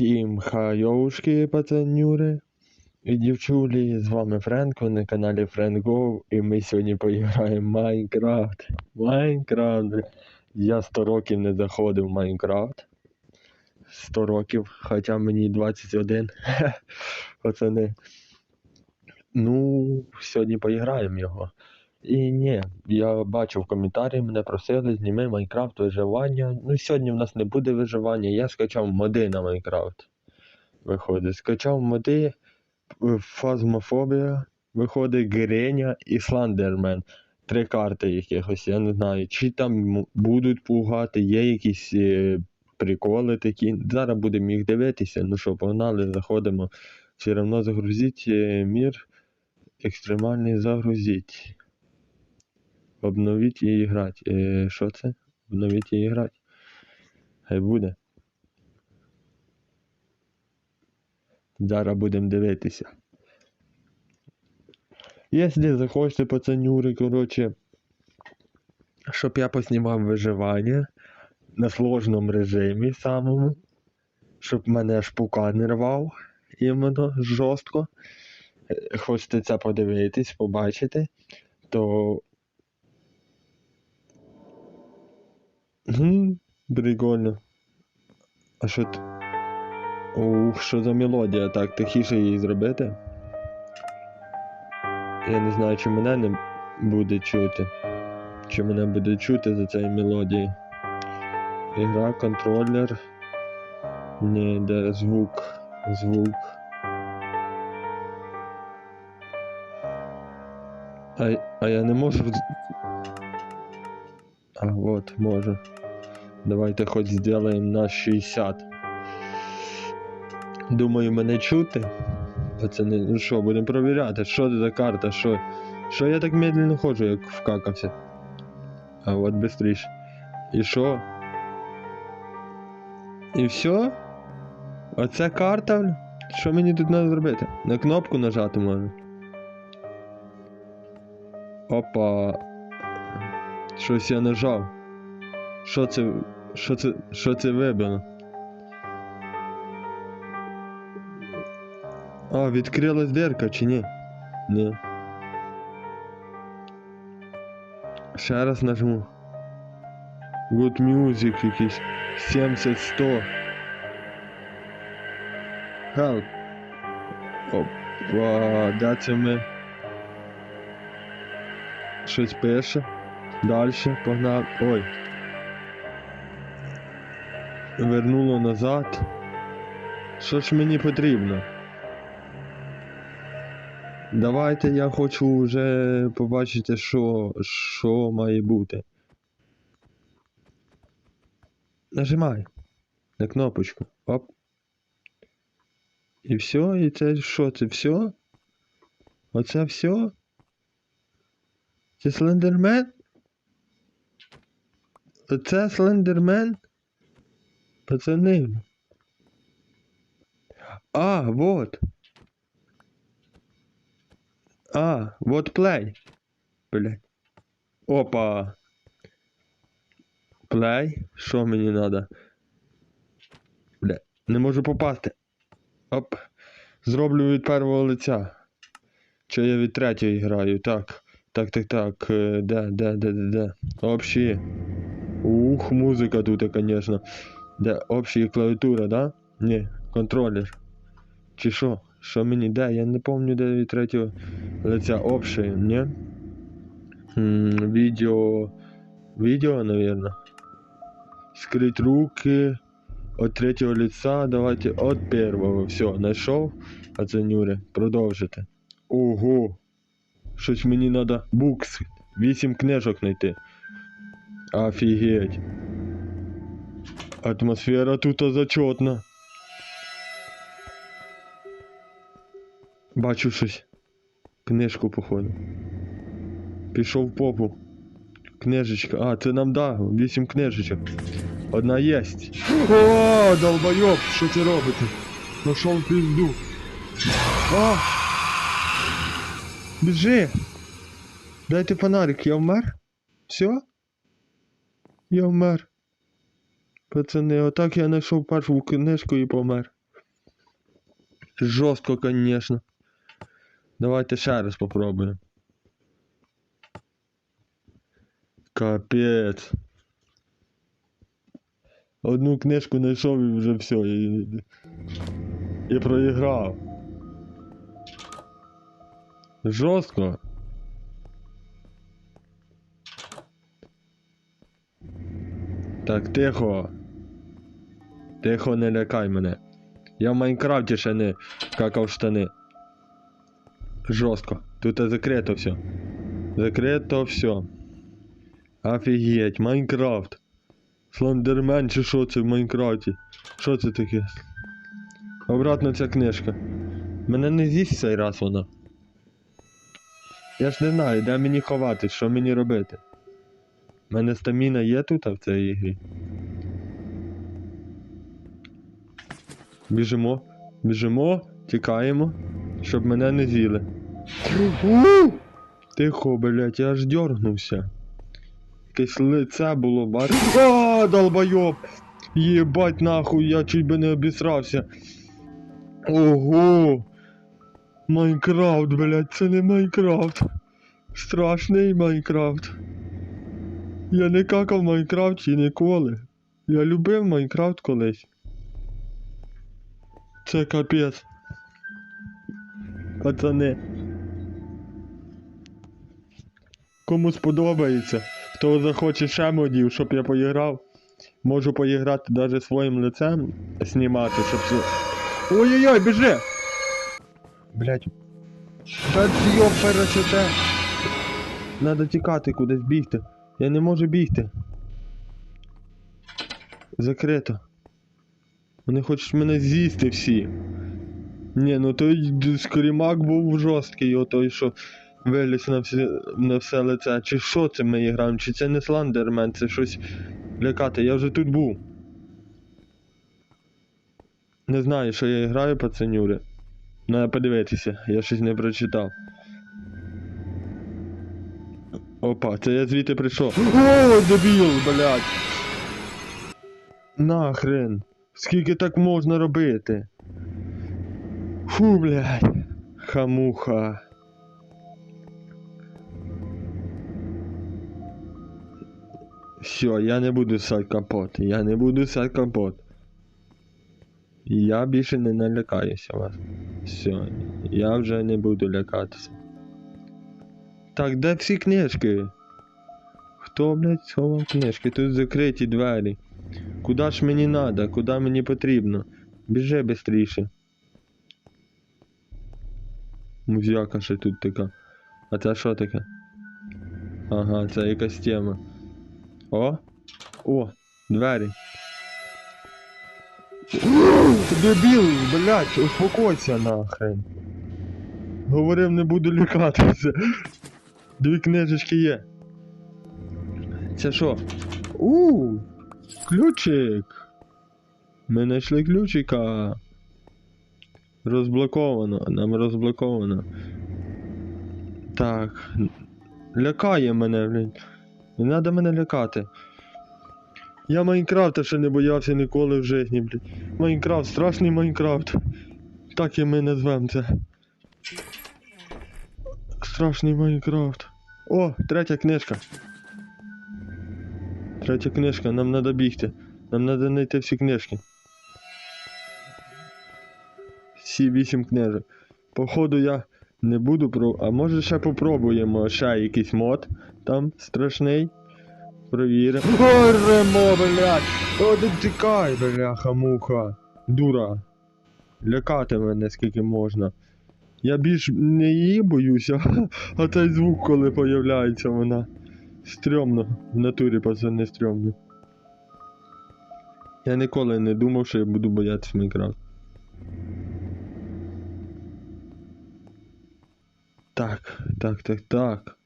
Всім хайовушки, пацанюри і дівчулі, з вами Френк, ви на каналі FriendGo, і ми сьогодні поіграємо в Майнкрафт. Майнкрафт. Я 100 років не заходив в Майнкрафт. 100 років, хоча мені 21. Пацани. Ну, сьогодні поіграємо його. І ні, я бачив коментарі, мене просили, зніми Майнкрафт виживання. Ну, сьогодні в нас не буде виживання, я скачав моди на Майнкрафт. Виходить, скачав моди, фазмофобія, виходить Гереня і Сландермен. Три карти якихось, я не знаю, чи там будуть пугати, є якісь е, приколи такі. Зараз будемо їх дивитися. Ну що, погнали, заходимо. Все одно загрузіть е, мір. Екстремальний загрузіть. Обновіть і грати. Е, що це? Обновіть і грати. Хай буде. Зараз будемо дивитися. Якщо захочете, пацанюри, коротше, щоб я поснімав виживання на сложному режимі самому, щоб мене аж не рвав іменно жорстко. Е, Хочете це подивитись, побачити, то Гм, Прикольно. А що т... Ух, що за мелодія? Так, тихіше її зробити. Я не знаю, чи мене не буде чути. Чи мене буде чути за цією мелодією. Ігра, контролер. Ні, де звук. Звук. А, а я не можу. А, вот, можу. Давайте хоч зробимо на 60. Думаю, мене чути. Пацани, ну що, будемо перевіряти, що це за карта, що. Що я так медленно ходжу, як вкакався. А от быстріше. І що? І все? Оце карта? Що мені тут треба зробити? На кнопку нажати можна. Опа. Щось я нажав. Що це. Що це. Що це вибило? А, відкрилась дирка чи ні? Ні. Ще раз нажму. Good Music якийсь. 70-100. Help. Опа, де це ми? Щось пише. Дальше, погнав. Ой. Вернуло назад. Що ж мені потрібно? Давайте я хочу вже побачити, що, що має бути. Нажимай на кнопочку. Оп. І все, і це що, це все? Оце все? Це Слендермен? Оце Слендермен? Пацани. А, вот. А, вот плей. Блять. Опа. Плей. Що мені надо? Бля, не можу попасти. Оп. Зроблю від першого лиця. Чи я від третьої граю? Так. Так, так, так. е, Де, де, де, де, де? Общі. Ух, музика тут, конечно. Де общі клавіатура, да? Ні, контролер. Чи що? Що мені де? Я не пам'ятаю, де від третього лиця общий, ні? Відео. Відео, наверное. Скрыть руки. От третього лица. Давайте от первого. Все, знайшов. Оценюри. Продовжити. Ого. Щось мені надо. Букс. Вісім книжок знайти. Офігеть. Атмосфера тут зачетна. Бачу щось. Книжку, походу. Пішов в попу. Книжечка. А, це нам да, вісім книжечок. Одна єсть. О, долбойоб, що це робите? Пошов в пізду. А! Біжи! Дайте фонарик, я вмер? Все? Я вмер. Пацани, отак я знайшов першу книжку і помер. Жорстко, конечно. Давайте ще раз попробуємо. Капець. Одну книжку знайшов і вже все. І, і проіграв. Жорстко. Так, тихо. Тихо, не лякай мене. Я в Майнкрафті ще не какав штани. Жорстко. Тут закрито все. Закрито все. Офігеть, Майнкрафт. Слендермен чи що це в Майнкрафті? Що це таке? Обратно ця книжка. Мене не з'їсть цей раз вона. Я ж не знаю, де мені ховати, що мені робити. У мене стаміна є тут а в цій ігрі. Біжимо, біжимо, тікаємо, щоб мене не з'їли. Тихо, блять, я аж дьорнувся. Якесь лице було, бач. А, долбойоб! Єбать нахуй, я чуть би не обісрався. Ого! Майнкрафт, блять, це не Майнкрафт. Страшний Майнкрафт. Я не какав в Майнкрафті ніколи. Я любив Майнкрафт колись. Це капець. Пацани. Кому сподобається, хто захоче ще модів, щоб я поіграв. Можу поіграти навіть своїм лицем, знімати, щоб все. Ой-ой-ой, біжи! Блять. Та йоп пересете. Надо тікати кудись бігти. Я не можу бігти. Закрито. Вони хочуть мене з'їсти всі. Ні, ну той скорімак був жорсткий, отой, що виліз на все, на все лице. Чи що це ми граємо? Чи це не слендермен, це щось лякати. Я вже тут був. Не знаю, що я граю, пацанюри. Треба подивитися, я щось не прочитав. Опа, це я звідти прийшов. О, дебіл, блядь! Нахрен. Скільки так можна робити? Фу, блядь. Хамуха. Все, я не буду сать капот. Я не буду сать капот. Я більше не налякаюся вас. Все, я вже не буду лякатися. Так, де всі книжки? Хто, блядь, сховав книжки? Тут закриті двері. Куда ж мені надо? Куди мені потрібно? Біжи бистріше. Музяка ще тут така. А це що таке? Ага, це якась тема. О! О! Двері. Дебіл, блядь, успокойся нахрен. Говорив, не буду лякатися. Дві книжечки є. Це що? У, ключик. Ми знайшли ключика. Розблоковано, нам розблоковано. Так. Лякає мене, блін. Не треба мене лякати. Я Майнкрафта ще не боявся ніколи в житті, блін. Майнкрафт, страшний Майнкрафт. Так і ми назвемо це. Страшний Майнкрафт. О, третя книжка. Третя книжка, нам треба бігти. Нам треба знайти всі книжки. Всі вісім книжок. Походу я не буду про. А може ще попробуємо ще якийсь мод там страшний. Провіримо. Ой, Ремо, блядь! О, ти тікай, бляха, муха. Дура. Лякати мене скільки можна. Я більш не її боюся, а цей звук, коли появляється вона. Стрьомно. В натурі пацани стрьомно. Я ніколи не думав, що я буду боятися Майнкрафт. Так, так, так, так.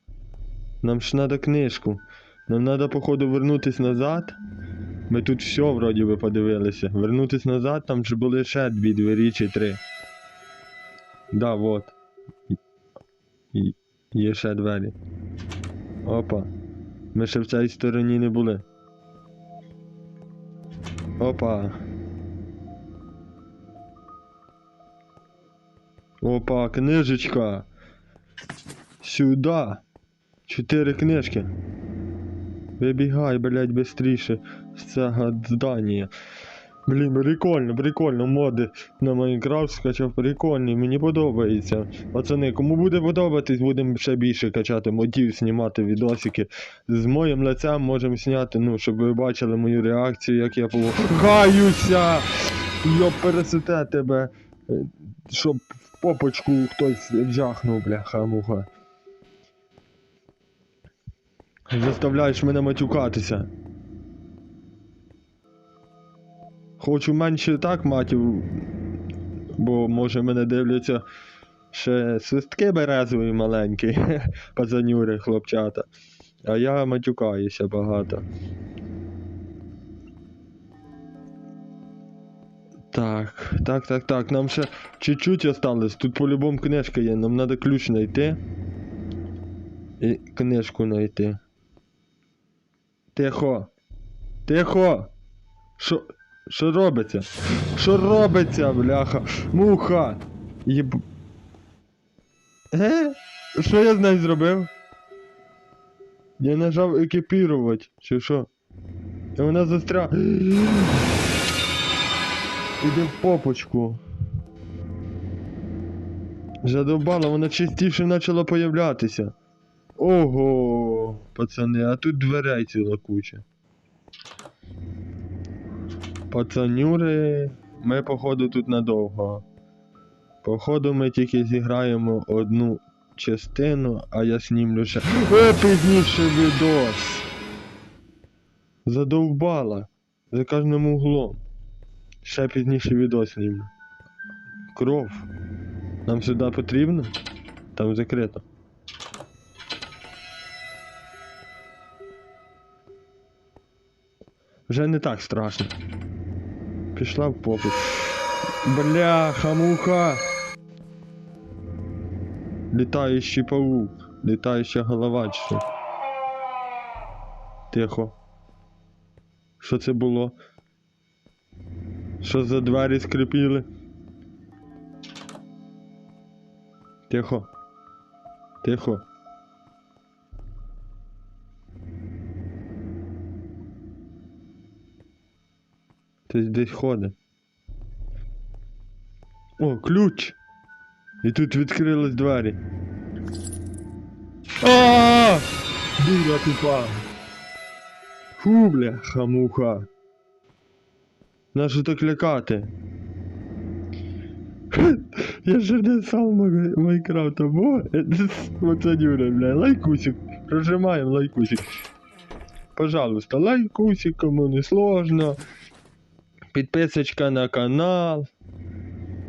Нам ж надо книжку. Нам надо, походу, вернутись назад. Ми тут все вроді би подивилися. Вернутись назад, там ж були ще дві двері чи три. Да, вот. Є ще двері. Опа. Ми ще в цій стороні не були. Опа. Опа, книжечка. Сюда. Чотири книжки. Вибігай, блядь, быстріше з цього здання. Блін, прикольно, прикольно, моди на Майнкрафт скачав прикольні, мені подобається. Пацани, кому буде подобатись, будемо ще більше качати модів, знімати відосики. З моїм лицем можемо зняти, ну, щоб ви бачили мою реакцію, як я погаюся. Йоп, пересете тебе. Е, Щоб в попочку хтось вжахнув, бляха муха. Заставляєш мене матюкатися. Хочу менше так матів, бо може мене дивляться ще свистки березові маленькі, пацанюри, хлопчата. А я матюкаюся багато. Так, так, так, так, нам ще чуть-чуть осталось. Тут по-любому книжка є, нам треба ключ знайти. І книжку знайти. Тихо. Тихо. Що. Що робиться? Що робиться, бляха? Муха! Єб... Е? Що я з нею зробив? Я нажав екіпірувати, чи що? І вона застря... Іди в попочку. Задовбала, вона частіше почала появлятися. Ого, пацани, а тут дверей ціла куча. Пацанюри, ми походу тут надовго. Походу ми тільки зіграємо одну частину, а я снімлю ще. Е, відос. Задовбала. За кожним углом. Ще пізніше відос знімлю. Кров. Нам сюди потрібно? Там закрито. Вже не так страшно. Пішла в попит. Бляха, муха. Літаючий паук. Літаюча голова чи. Тихо. Що це було? Що за двері скрипіли? Тихо. Тихо. Хтось десь ходить. О, ключ! І тут відкрились двері. А! Дура тупа. Фу, бляха, муха. Нащо так лякати? Я же не сам Май- Майнкрафт, або пацанюра, бля, лайкусик. Прожимаем лайкусик. Пожалуйста, лайкусик, кому не сложно. Підписочка на канал.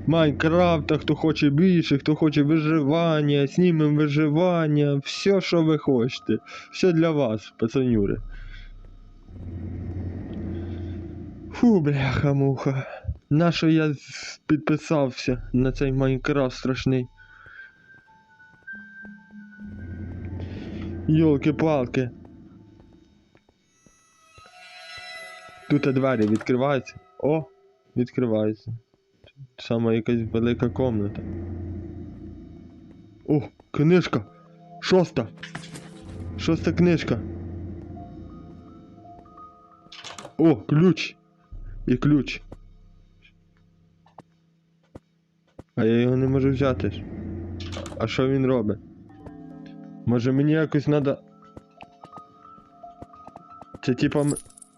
Майнкрафта, хто хоче більше, хто хоче виживання, знімем виживання, все, що ви хочете. Все для вас, пацанюри. Фу, бляха-муха. Нащо я підписався на цей Майнкрафт страшний? Йолки-палки. Тут двері відкриваються. О, відкриваються. Сама якась велика комната. О, книжка. Шоста. Шоста книжка. О, ключ. І ключ. А я його не можу взяти. А що він робить? Може мені якось надо. Це типа.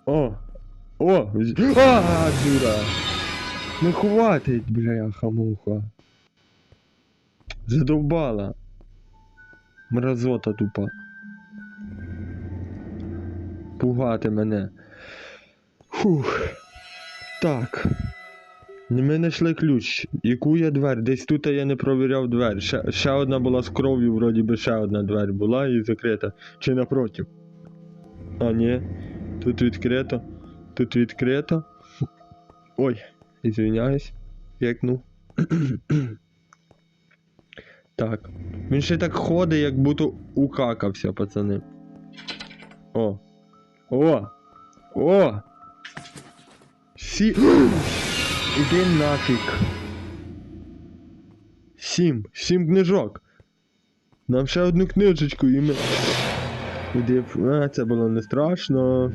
О! О! А, дура! Ну хватить, бляха муха. Задовбала. Мразота тупа. Пугати мене. Фух. Так. Ми знайшли ключ. Яку я двері? Десь тут я не провіряв двері. Ще, ще одна була з кров'ю, вроді би ще одна двері була і закрита. Чи напротив? А, ні. Тут відкрито. Тут відкрито. Ой, извиняюсь. Вікну. так. Він ще так ходить, як будто укакався, пацани. О. О! О! Сі. Іди нафіг. Сім. Сім книжок. Нам ще одну книжечку і ми. Іди, а, це було не страшно.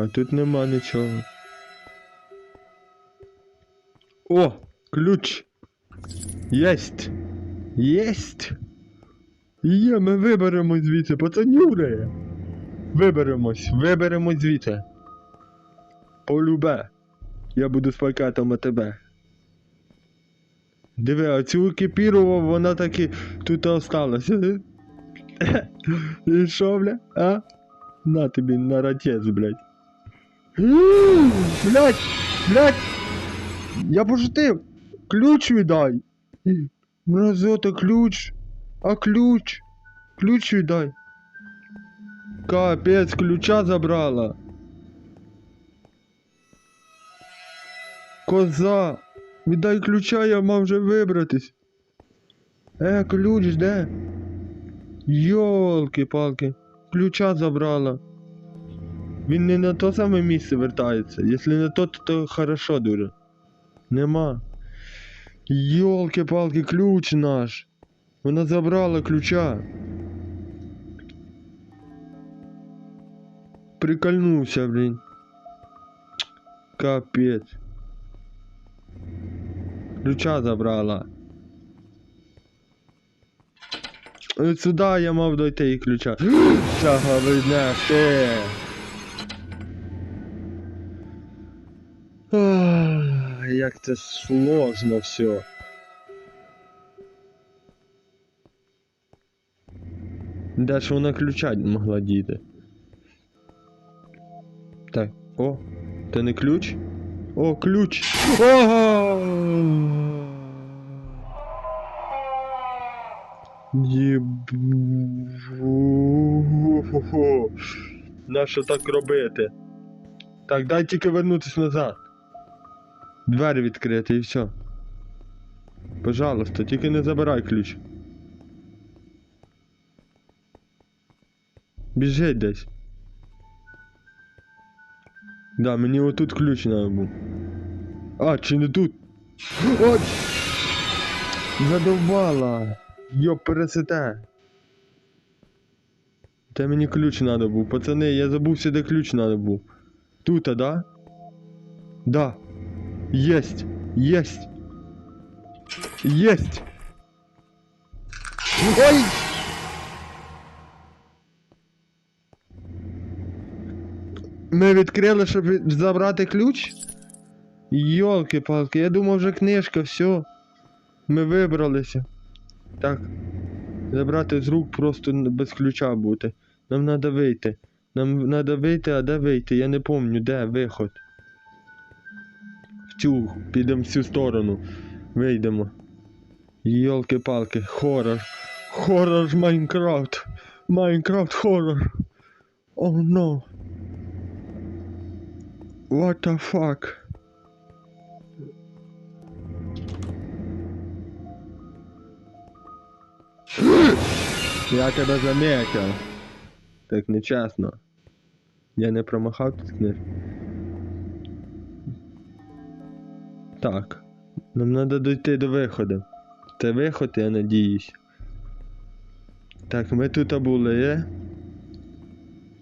А тут нема нічого. О! Ключ! Єсть! Єсть! Є, ми виберемось звідси, пацанюри! Виберемось, виберемось звідси. Полюбе. Я буду з пакетом тебе. Диви, а цю кипірував, вона таки тут осталась. І що, бля? А? На тобі на ратець, блядь. Блядь! Блядь! Я пошутив! Ключ віддай! Мразота, ключ! А ключ? Ключ віддай! Капець, ключа забрала! Коза! Віддай ключа, я мав вже вибратись. Е, ключ де? Йолки-палки, ключа забрала. Він не на то саме місце вертається. Якщо не то, то, то хорошо дуже. Нема. Йолки-палки, ключ наш. Вона забрала ключа. Прикольнувся, блін. Капець. Ключа забрала. От сюди я мав дойти і ключа. Чага видне, ти. Як це сложно все. Де ж вона ключа могла діти? Так, о, це не ключ? О, ключ! Ого! Єбу. Нащо так робити? Так, дай тільки вернутись назад. Двері відкрити і все. Пожалуйста, тільки не забирай ключ. Біжить десь. Да, мені отут ключ треба був. А, чи не тут? От! Задовбала! Йоп, пересете. Та мені ключ треба був. Пацани, я забувся, де ключ треба був. Тут, а да? Да. Есть. Есть. Есть. Ой! Ми відкрили, щоб забрати ключ? Йолки-палки, я думав вже книжка, все. Ми вибралися. Так. Забрати з рук просто без ключа бути. Нам треба вийти. Нам треба вийти, а де вийти? Я не пам'ятаю, де виход. Цю, підемо в цю сторону. Вийдемо. Йолки-палки, хоррор. Хоррор Майнкрафт. Майнкрафт хоррор. О, no. What the fuck? Я тебе заметил. Так нечесно. Я не промахав тут книг. Так. Нам треба дойти до виходу. Це виход, я надіюсь. Так, ми тут були, є?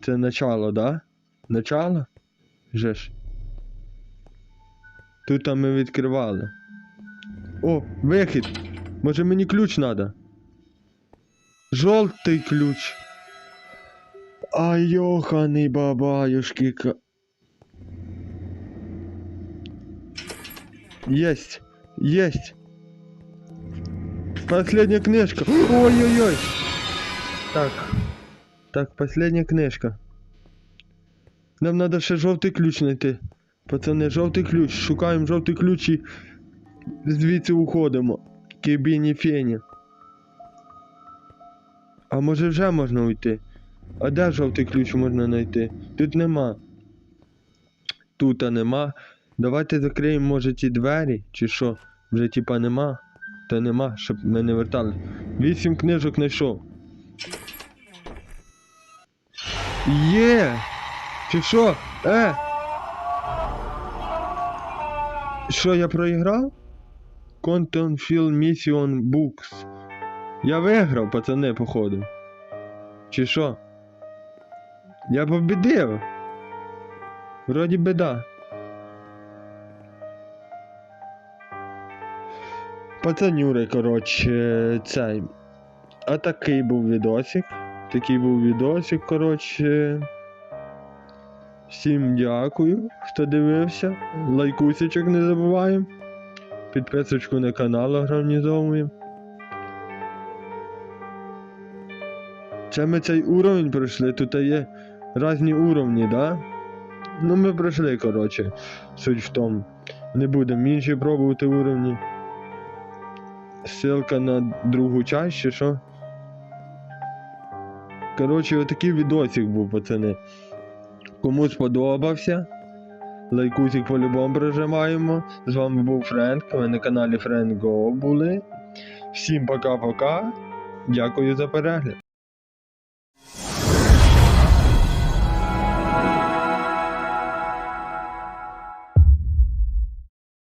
Це начало, да? Начало? Же ж. Тут ми відкривали. О, вихід! Може мені ключ треба? Жовтий ключ. А йоханий бабаюшки. Есть, есть. Последняя книжка. Ой-ой-ой. Так. Так, последняя книжка. Нам надо ще жовтий ключ знайти. Пацани, жовтий ключ. Шукаємо жовтий ключ і звідси уходимо. Кибіні фені. А може вже можна уйти? А де жовтий ключ можна знайти? Тут нема. Тут нема. Давайте закриємо, може, ті двері, чи що? Вже типа нема. Та нема, щоб ми не вертали. Вісім книжок знайшов. Є! Чи що? Е! Що я проіграв? Content Fill Mission Books. Я виграв, пацани, походу. Чи що? Я побідив. Вроді би да. Пацанюри, коротше, цей. А такий був відосик. Такий був відосик, коротше. Всім дякую, хто дивився. Лайкусичок не забуваємо. Підписочку на канал організовуємо. Це ми цей уровень пройшли, тут є різні уровні, да? Ну ми пройшли, коротше. Суть в тому. Не будемо інші пробувати уровні. Ссылка на другу часть, чи що? Коротше, отакий відосик був, пацани. Кому сподобався, лайкусик по-любому прижимаємо. З вами був Френк, ви на каналі Френк Go були. Всім пока-пока. Дякую за перегляд.